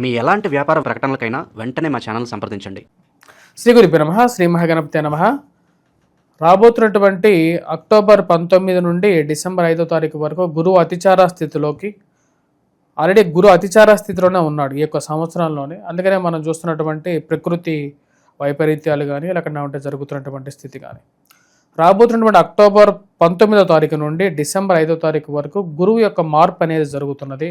మీ ఎలాంటి వ్యాపార ప్రకటనలకైనా వెంటనే మా ఛానల్ సంప్రదించండి. శ్రీ గురి నమ శ్రీ మహాగణపతి నమ. రాబోతున్నటువంటి అక్టోబర్ పంతొమ్మిది నుండి డిసెంబర్ ఐదో తారీఖు వరకు గురువు అతిచార స్థితిలోకి ఆల్రెడీ గురు అతిచార స్థితిలోనే ఉన్నాడు ఈ యొక్క సంవత్సరంలోనే అందుకనే మనం చూస్తున్నటువంటి ప్రకృతి వైపరీత్యాలు కానీ లేకుండా ఉంటే జరుగుతున్నటువంటి స్థితి కానీ రాబోతున్నటువంటి అక్టోబర్ పంతొమ్మిదో తారీఖు నుండి డిసెంబర్ ఐదో తారీఖు వరకు గురువు యొక్క మార్పు అనేది జరుగుతున్నది.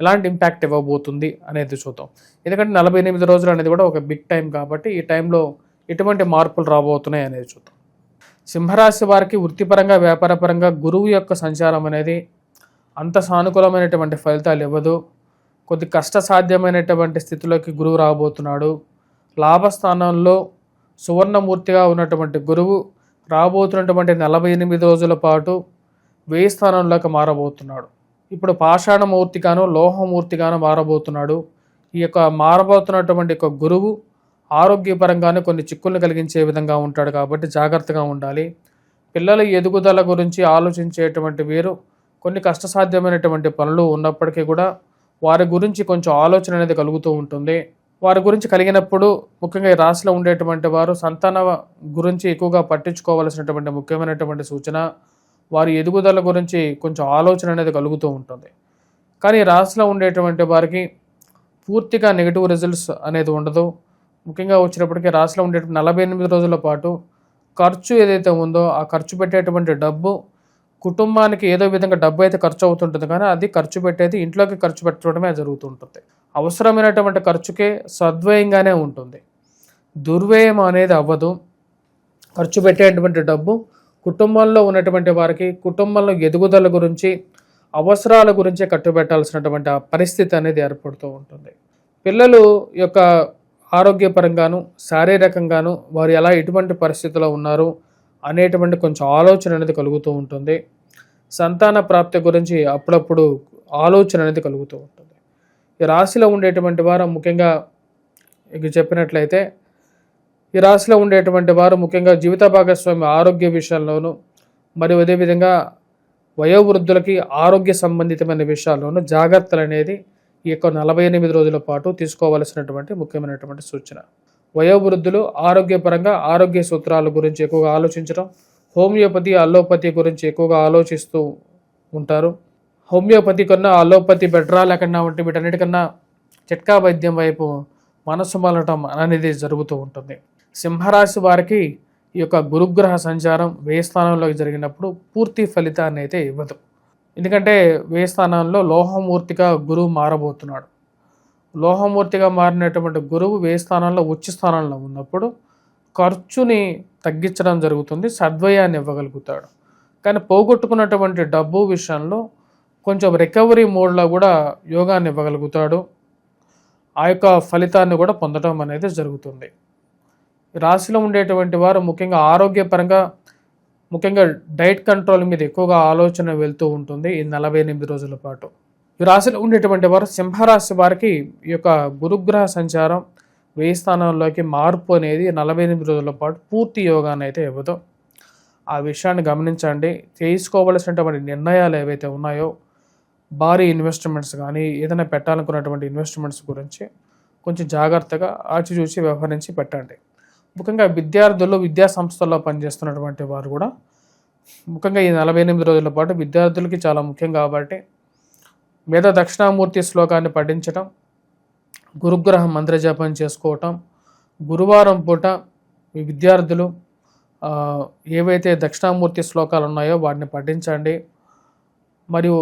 ఎలాంటి ఇంపాక్ట్ ఇవ్వబోతుంది అనేది చూద్దాం. ఎందుకంటే నలభై ఎనిమిది రోజులు అనేది కూడా ఒక బిగ్ టైం కాబట్టి ఈ టైంలో ఎటువంటి మార్పులు రాబోతున్నాయి అనేది చూద్దాం. సింహరాశి వారికి వృత్తిపరంగా వ్యాపారపరంగా గురువు యొక్క సంచారం అనేది అంత సానుకూలమైనటువంటి ఫలితాలు ఇవ్వదు. కొద్ది కష్టసాధ్యమైనటువంటి స్థితిలోకి గురువు రాబోతున్నాడు. లాభస్థానంలో సువర్ణమూర్తిగా ఉన్నటువంటి గురువు రాబోతున్నటువంటి నలభై ఎనిమిది రోజుల పాటు వేయి స్థానంలోకి మారబోతున్నాడు. ఇప్పుడు పాషాణమూర్తిగాను లోహమూర్తిగాను మారబోతున్నాడు. ఈ యొక్క మారబోతున్నటువంటి యొక్క గురువు ఆరోగ్యపరంగానే కొన్ని చిక్కులను కలిగించే విధంగా ఉంటాడు కాబట్టి జాగ్రత్తగా ఉండాలి. పిల్లల ఎదుగుదల గురించి ఆలోచించేటువంటి వీరు కొన్ని కష్టసాధ్యమైనటువంటి పనులు ఉన్నప్పటికీ కూడా వారి గురించి కొంచెం ఆలోచన అనేది కలుగుతూ ఉంటుంది. వారి గురించి కలిగినప్పుడు ముఖ్యంగా ఈ రాశిలో ఉండేటువంటి వారు సంతాన గురించి ఎక్కువగా పట్టించుకోవాల్సినటువంటి ముఖ్యమైనటువంటి సూచన వారి ఎదుగుదల గురించి కొంచెం ఆలోచన అనేది కలుగుతూ ఉంటుంది. కానీ రాశిలో ఉండేటువంటి వారికి పూర్తిగా నెగిటివ్ రిజల్ట్స్ అనేది ఉండదు. ముఖ్యంగా వచ్చినప్పటికీ రాశిలో ఉండేటువంటి నలభై ఎనిమిది రోజుల పాటు ఖర్చు ఏదైతే ఉందో ఆ ఖర్చు పెట్టేటువంటి డబ్బు కుటుంబానికి ఏదో విధంగా డబ్బు అయితే ఖర్చు అవుతుంటుంది. కానీ అది ఖర్చు పెట్టేది ఇంట్లోకి ఖర్చు పెట్టడమే జరుగుతుంటుంది. అవసరమైనటువంటి ఖర్చుకే సద్వయంగానే ఉంటుంది. దుర్వ్యయం అనేది అవ్వదు. ఖర్చు పెట్టేటువంటి డబ్బు కుటుంబంలో ఉన్నటువంటి వారికి కుటుంబంలో ఎదుగుదల గురించి అవసరాల గురించి కట్టుబెట్టాల్సినటువంటి పరిస్థితి అనేది ఏర్పడుతూ ఉంటుంది. పిల్లలు యొక్క ఆరోగ్యపరంగాను శారీరకంగాను వారు ఎలా ఎటువంటి పరిస్థితిలో ఉన్నారు అనేటువంటి కొంచెం ఆలోచన అనేది కలుగుతూ ఉంటుంది. సంతాన ప్రాప్తి గురించి అప్పుడప్పుడు ఆలోచన అనేది కలుగుతూ ఉంటుంది. ఈ రాశిలో ఉండేటువంటి వారు ముఖ్యంగా ఇక చెప్పినట్లయితే ఈ రాశిలో ఉండేటువంటి వారు ముఖ్యంగా జీవిత భాగస్వామి ఆరోగ్య విషయంలోనూ మరియు అదేవిధంగా వయోవృద్ధులకి ఆరోగ్య సంబంధితమైన విషయాల్లోనూ జాగ్రత్తలు అనేది ఈ యొక్క నలభై ఎనిమిది రోజుల పాటు తీసుకోవలసినటువంటి ముఖ్యమైనటువంటి సూచన. వయోవృద్ధులు ఆరోగ్యపరంగా ఆరోగ్య సూత్రాల గురించి ఎక్కువగా ఆలోచించడం హోమియోపతి అల్లోపతి గురించి ఎక్కువగా ఆలోచిస్తూ ఉంటారు. హోమియోపతి కన్నా అల్లోపతి బెటరా లేకుండా ఉంటే వీటన్నిటికన్నా చిట్కా వైద్యం వైపు మనసు మలటం అనేది జరుగుతూ ఉంటుంది. సింహరాశి వారికి ఈ యొక్క గురుగ్రహ సంచారం వేయస్థానంలోకి జరిగినప్పుడు పూర్తి ఫలితాన్ని అయితే ఇవ్వదు. ఎందుకంటే వేయస్థానంలో లోహమూర్తిగా గురువు మారబోతున్నాడు. లోహమూర్తిగా మారినటువంటి గురువు వేయస్థానంలో ఉచ్చ స్థానంలో ఉన్నప్పుడు ఖర్చుని తగ్గించడం జరుగుతుంది సద్వయాన్ని ఇవ్వగలుగుతాడు. కానీ పోగొట్టుకున్నటువంటి డబ్బు విషయంలో కొంచెం రికవరీ మోడ్లో కూడా యోగాన్ని ఇవ్వగలుగుతాడు. ఆ యొక్క ఫలితాన్ని కూడా పొందడం అనేది జరుగుతుంది. రాశిలో ఉండేటువంటి వారు ముఖ్యంగా ఆరోగ్యపరంగా ముఖ్యంగా డైట్ కంట్రోల్ మీద ఎక్కువగా ఆలోచన వెళ్తూ ఉంటుంది ఈ నలభై ఎనిమిది రోజుల పాటు. ఈ రాశిలో ఉండేటువంటి వారు సింహరాశి వారికి ఈ యొక్క గురుగ్రహ సంచారం వేయి స్థానంలోకి మార్పు అనేది నలభై ఎనిమిది రోజుల పాటు పూర్తి యోగాన్ని అయితే ఇవ్వదు. ఆ విషయాన్ని గమనించండి. చేసుకోవలసినటువంటి నిర్ణయాలు ఏవైతే ఉన్నాయో భారీ ఇన్వెస్ట్మెంట్స్ కానీ ఏదైనా పెట్టాలనుకున్నటువంటి ఇన్వెస్ట్మెంట్స్ గురించి కొంచెం జాగ్రత్తగా ఆచిచూచి వ్యవహరించి పెట్టండి. ముఖ్యంగా విద్యార్థులు విద్యా సంస్థల్లో పనిచేస్తున్నటువంటి వారు కూడా ముఖ్యంగా ఈ నలభై ఎనిమిది రోజుల పాటు విద్యార్థులకి చాలా ముఖ్యం కాబట్టి వేద దక్షిణామూర్తి శ్లోకాన్ని పఠించటం గురుగ్రహం మంత్రజపం చేసుకోవటం గురువారం పూట ఈ విద్యార్థులు ఏవైతే దక్షిణామూర్తి శ్లోకాలు ఉన్నాయో వాటిని పఠించండి. మరియు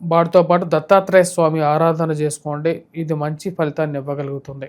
వాటితో పాటు దత్తాత్రేయ స్వామి ఆరాధన చేసుకోండి. ఇది మంచి ఫలితాన్ని ఇవ్వగలుగుతుంది.